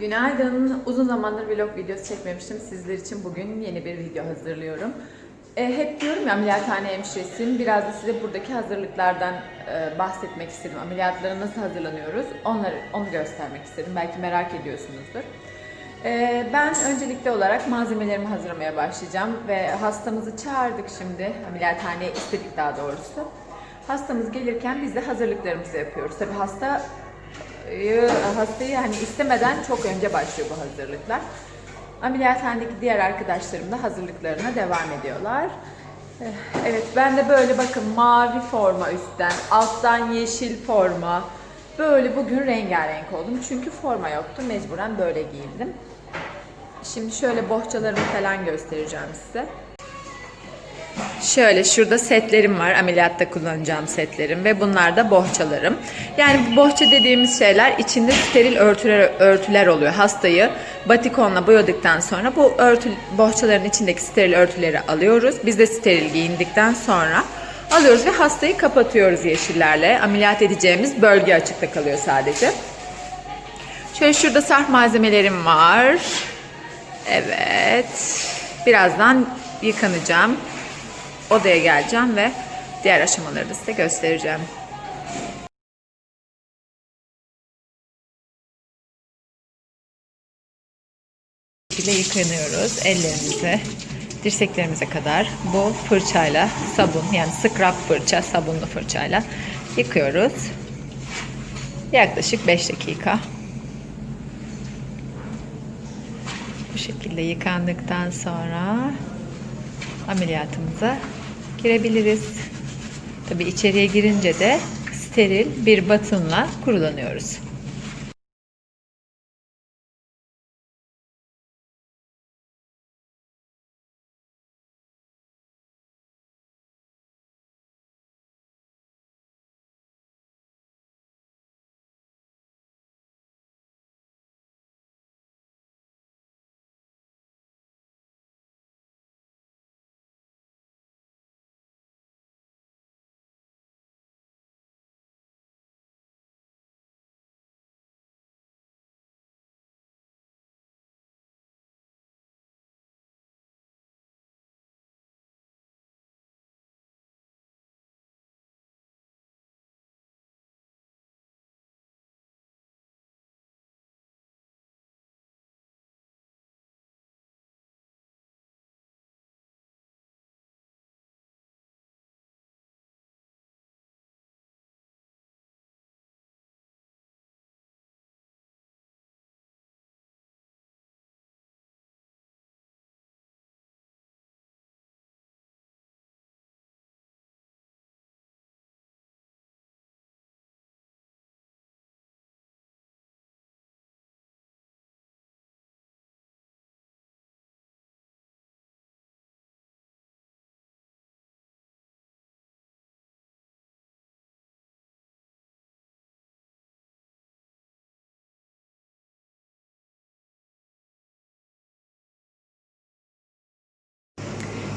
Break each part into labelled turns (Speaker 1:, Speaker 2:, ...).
Speaker 1: Günaydın. Uzun zamandır vlog videosu çekmemiştim. Sizler için bugün yeni bir video hazırlıyorum. E, hep diyorum ya ameliyathane hemşiresiyim. Biraz da size buradaki hazırlıklardan e, bahsetmek istedim. Ameliyatlara nasıl hazırlanıyoruz? Onları onu göstermek istedim. Belki merak ediyorsunuzdur. E, ben öncelikli olarak malzemelerimi hazırlamaya başlayacağım ve hastamızı çağırdık şimdi. Ameliyathaneye istedik daha doğrusu. Hastamız gelirken biz de hazırlıklarımızı yapıyoruz. Tabii hasta hastayı hani istemeden çok önce başlıyor bu hazırlıklar. Ameliyathanedeki diğer arkadaşlarım da hazırlıklarına devam ediyorlar. Eh, Evet ben de böyle bakın mavi forma üstten, alttan yeşil forma. Böyle bugün rengarenk oldum. Çünkü forma yoktu. Mecburen böyle giyindim. Şimdi şöyle bohçalarımı falan göstereceğim size. Şöyle şurada setlerim var. Ameliyatta kullanacağım setlerim ve bunlar da bohçalarım. Yani bohça dediğimiz şeyler içinde steril örtüler, örtüler oluyor. Hastayı batikonla boyadıktan sonra bu örtü, bohçaların içindeki steril örtüleri alıyoruz. Biz de steril giyindikten sonra alıyoruz ve hastayı kapatıyoruz yeşillerle. Ameliyat edeceğimiz bölge açıkta kalıyor sadece. Şöyle şurada sarf malzemelerim var. Evet. Birazdan yıkanacağım. Odaya geleceğim ve diğer aşamaları da size göstereceğim. şekilde yıkanıyoruz ellerimizi dirseklerimize kadar bu fırçayla sabun yani scrub fırça sabunlu fırçayla yıkıyoruz. Yaklaşık 5 dakika. Bu şekilde yıkandıktan sonra ameliyatımıza girebiliriz. Tabi içeriye girince de steril bir batınla kurulanıyoruz.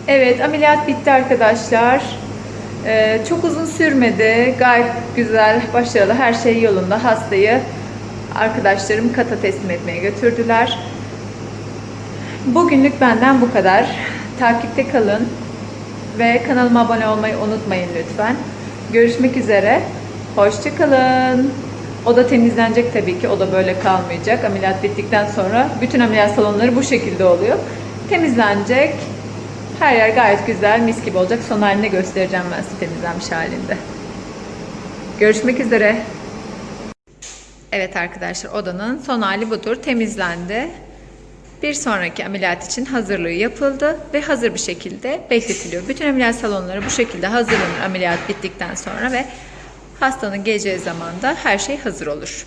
Speaker 1: Evet ameliyat bitti arkadaşlar. Ee, çok uzun sürmedi. Gayet güzel, başarılı, her şey yolunda. Hastayı arkadaşlarım kata teslim etmeye götürdüler. Bugünlük benden bu kadar. Takipte kalın ve kanalıma abone olmayı unutmayın lütfen. Görüşmek üzere. Hoşçakalın. O da temizlenecek tabii ki. O da böyle kalmayacak. Ameliyat bittikten sonra bütün ameliyat salonları bu şekilde oluyor. Temizlenecek. Her yer gayet güzel, mis gibi olacak. Son halini göstereceğim ben size temizlenmiş halinde. Görüşmek üzere. Evet arkadaşlar odanın son hali budur. Temizlendi. Bir sonraki ameliyat için hazırlığı yapıldı ve hazır bir şekilde bekletiliyor. Bütün ameliyat salonları bu şekilde hazırlanır ameliyat bittikten sonra ve hastanın geleceği zaman da her şey hazır olur.